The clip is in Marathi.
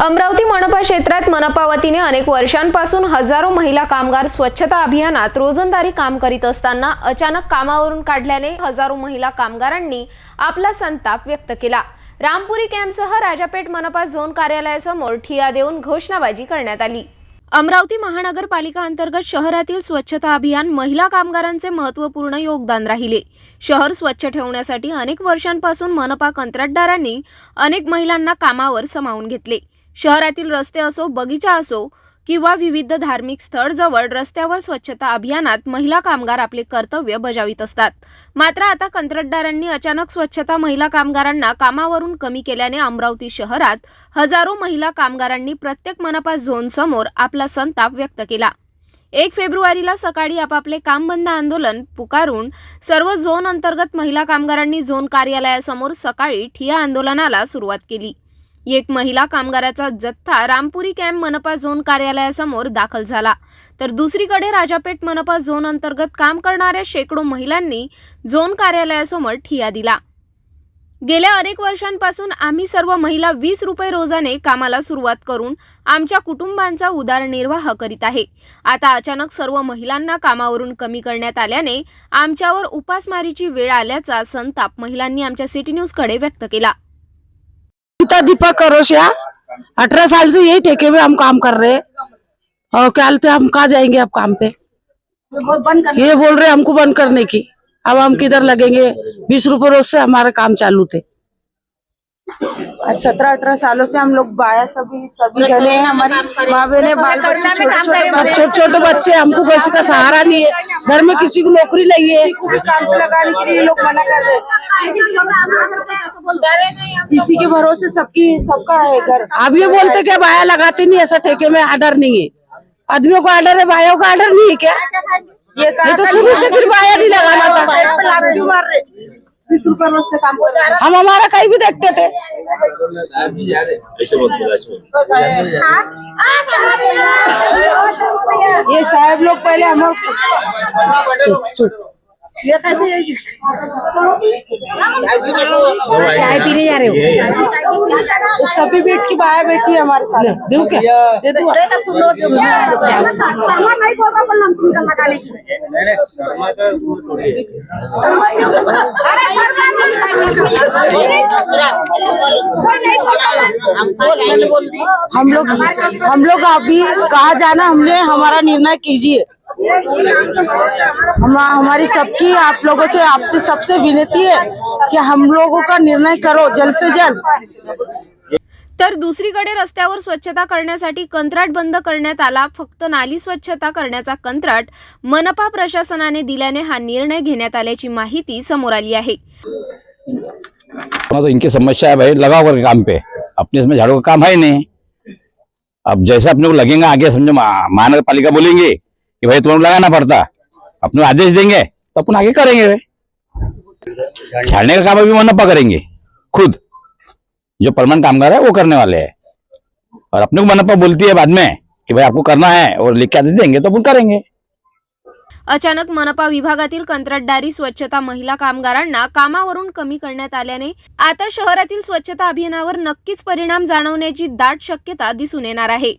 अमरावती मनपा क्षेत्रात मनपा वतीने अनेक वर्षांपासून हजारो महिला कामगार स्वच्छता अभियानात रोजंदारी काम करीत असताना अचानक कामावरून काढल्याने हजारो महिला कामगारांनी आपला संताप व्यक्त केला. रामपुरी कॅम्पसह राजापेठ मनपा झोन कार्यालयासमोर ठिया देऊन घोषणाबाजी करण्यात आली. अमरावती महानगरपालिका अंतर्गत शहरातील स्वच्छता अभियान महिला कामगारांचे महत्त्वपूर्ण योगदान राहिले. शहर स्वच्छ ठेवण्यासाठी अनेक वर्षांपासून मनपा कंत्राटदारांनी अनेक महिलांना कामावर समावून घेतले. शहरातील रस्ते असो बगीचा असो किंवा विविध धार्मिक स्थळ जवळ रस्त्यावर स्वच्छता अभियानात महिला कामगार आपले कर्तव्य बजावित असतात. मात्र आता कंत्राटदारांनी अचानक स्वच्छता महिला कामगारांना कामावरून कमी केल्याने अमरावती शहरात हजारो महिला कामगारांनी प्रत्येक मनपा झोन समोर आपला संताप व्यक्त केला. एक फेब्रुवारीला सकाळी आपापले काम बंद आंदोलन पुकारून सर्व झोन अंतर्गत महिला कामगारांनी झोन कार्यालयासमोर सकाळी ठिया आंदोलनाला सुरुवात केली. एक महिला कामगाराचा जथ्था रामपुरी कॅम्प मनपा झोन कार्यालयासमोर दाखल झाला. तर दुसरीकडे राजापेठ मनपा झोन अंतर्गत काम करणाऱ्या शेकडो महिलांनी झोन कार्यालयासमोर ठिया दिला. गेल्या अनेक वर्षांपासून आम्ही सर्व महिला वीस रुपये रोजाने कामाला सुरुवात करून आमच्या कुटुंबांचा उदारनिर्वाह करीत आहे. आता अचानक सर्व महिलांना कामावरून कमी करण्यात आल्याने आमच्यावर उपासमारीची वेळ आल्याचा संताप महिलांनी आमच्या सिटी न्यूजकडे व्यक्त केला. गीता दीपक करोशिया अठारह साल से यही ठेके में हम काम कर रहे हैं। और क्या हम कहा जाएँगे अब काम पे? ये बोल रहे हमको बंद करने की। अब हम किधर लगेंगे? बीस रुपए रोज से हमारे काम चालू थे। सत्रह अठारह सालों से हम लोग बाया सभी सभी जने हैं हमारी माँ बहने बाल बच्चे छोटे छोटे सब छोटे छोटे बच्चे हमको किसी का सहारा नहीं है। घर में किसी को नौकरी नहीं है। काम पे लगाने के लिए लोग मना कर रहे हैं। इसी के भरोसे सबकी सबका है घर। अब ये बोलते क्या बाया लगाते नहीं ऐसा ठेके में आर्डर नहीं है? आदमियों का आर्डर है बायों का आर्डर नहीं है क्या? ये ये तो शुरू से फिर बाया नहीं लगाना था। बीस रुपए रोज से काम कर रहे हम हमारा कहीं भी देखते थे ये साहब लोग पहले हम ये कैसे चाय पीने जा रहे हो? सभी बेट की बाया बेटी है हमारे साथ। देऊ क्या? दे दूँ हम लोग हम लोग अभी कहा जाना हमने हमारा निर्णय कीजिए। हम हमारी सबकी आप लोगों से आपसे सबसे विनती है कि हम लोगों का निर्णय करो जल्द से जल्द। तर दुसरीकडे रस्त्यावर स्वच्छता करण्यासाठी कंत्राट बंद करण्यात आला. फक्त नाली स्वच्छता करण्याचा कंत्राट मनपा प्रशासनाने दिल्याने हा निर्णय घेण्यात आल्याची माहिती समोर आली आहे. तो इनकी समस्या है भाई कर काम पे। अपने इसमें झाड़ू का काम है नहीं। अब जैसे अपने को लगेगा आगे समझो मा- महानगर पालिका बोलेंगे। कि भाई तुम लगाना पड़ता। अपने आदेश देंगे तो अपन आगे करेंगे भाई। का काम अभी मनपा करेंगे खुद। जो परमानेंट कामगार है वो करने वाले है। और अपने को मनपा बोलती है बाद में कि भाई आपको करना है और लिख के आदेश देंगे तो अपन करेंगे। अचानक मनपा विभागातील कंत्राटदारी स्वच्छता महिला कामगारांना कामावरून कमी करण्यात आल्याने आता शहरातील स्वच्छता अभियानावर नक्कीच परिणाम जाणवण्याची दाट शक्यता दिसून येणार आहे.